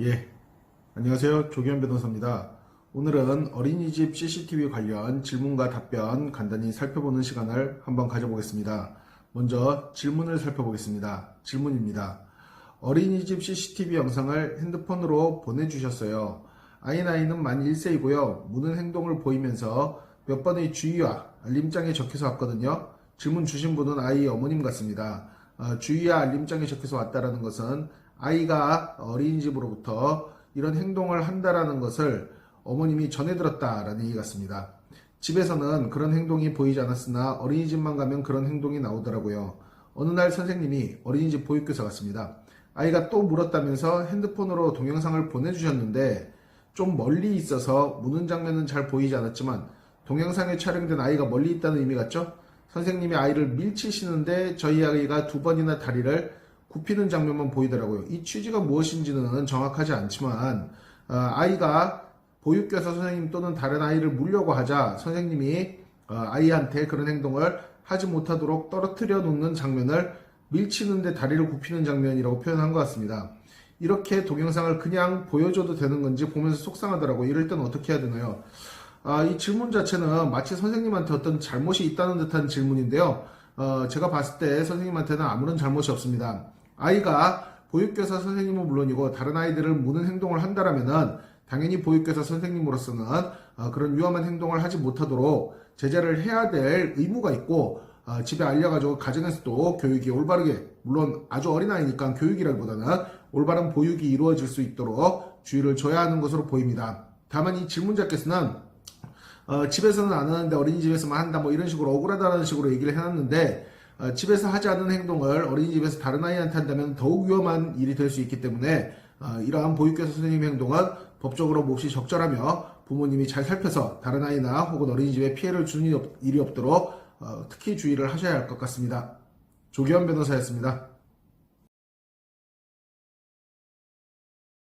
예, 안녕하세요. 조기현 변호사입니다. 오늘은 어린이집 CCTV 관련 질문과 답변 간단히 살펴보는 시간을 한번 가져보겠습니다. 먼저 질문을 살펴보겠습니다. 질문입니다. 어린이집 CCTV 영상을 핸드폰으로 보내주셨어요. 아이 나이는 만 1세이고요. 무는 행동을 보이면서 몇 번의 주의와 알림장에 적혀서 왔거든요. 질문 주신 분은 아이 어머님 같습니다. 어, 주의와 알림장에 적혀서 왔다라는 것은 아이가 어린이집으로부터 이런 행동을 한다라는 것을 어머님이 전해 들었다라는 얘기 같습니다. 집에서는 그런 행동이 보이지 않았으나 어린이집만 가면 그런 행동이 나오더라고요. 어느 날 선생님이 어린이집 보육교사 같습니다. 아이가 또 물었다면서 핸드폰으로 동영상을 보내주셨는데 좀 멀리 있어서 무는 장면은 잘 보이지 않았지만 동영상에 촬영된 아이가 멀리 있다는 의미 같죠? 선생님이 아이를 밀치시는데 저희 아이가 두 번이나 다리를 굽히는 장면만 보이더라고요. 이 취지가 무엇인지는 정확하지 않지만 어, 아이가 보육교사 선생님 또는 다른 아이를 물려고 하자 선생님이 어, 아이한테 그런 행동을 하지 못하도록 떨어뜨려 놓는 장면을 밀치는데 다리를 굽히는 장면이라고 표현한 것 같습니다. 이렇게 동영상을 그냥 보여줘도 되는 건지 보면서 속상하더라고요. 이럴 땐 어떻게 해야 되나요? 아, 이 질문 자체는 마치 선생님한테 어떤 잘못이 있다는 듯한 질문인데요. 어, 제가 봤을 때 선생님한테는 아무런 잘못이 없습니다. 아이가 보육교사 선생님은 물론이고 다른 아이들을 무는 행동을 한다라면은 당연히 보육교사 선생님으로서는 어, 그런 위험한 행동을 하지 못하도록 제재를 해야 될 의무가 있고 어, 집에 알려가지고 가정에서도 교육이 올바르게 물론 아주 어린 아이니까 교육이라기보다는 올바른 보육이 이루어질 수 있도록 주의를 줘야 하는 것으로 보입니다. 다만 이 질문자께서는 어, 집에서는 안 하는데 어린이집에서만 한다 뭐 이런 식으로 억울하다는 식으로 얘기를 해놨는데 어, 집에서 하지 않은 행동을 어린이집에서 다른 아이한테 한다면 더욱 위험한 일이 될 수 있기 때문에 어, 이러한 보육교사 선생님 행동은 법적으로 몹시 적절하며 부모님이 잘 살펴서 다른 아이나 혹은 어린이집에 피해를 주는 일이 없- 일이 없도록 어, 특히 주의를 하셔야 할 것 같습니다. 조기현 변호사였습니다.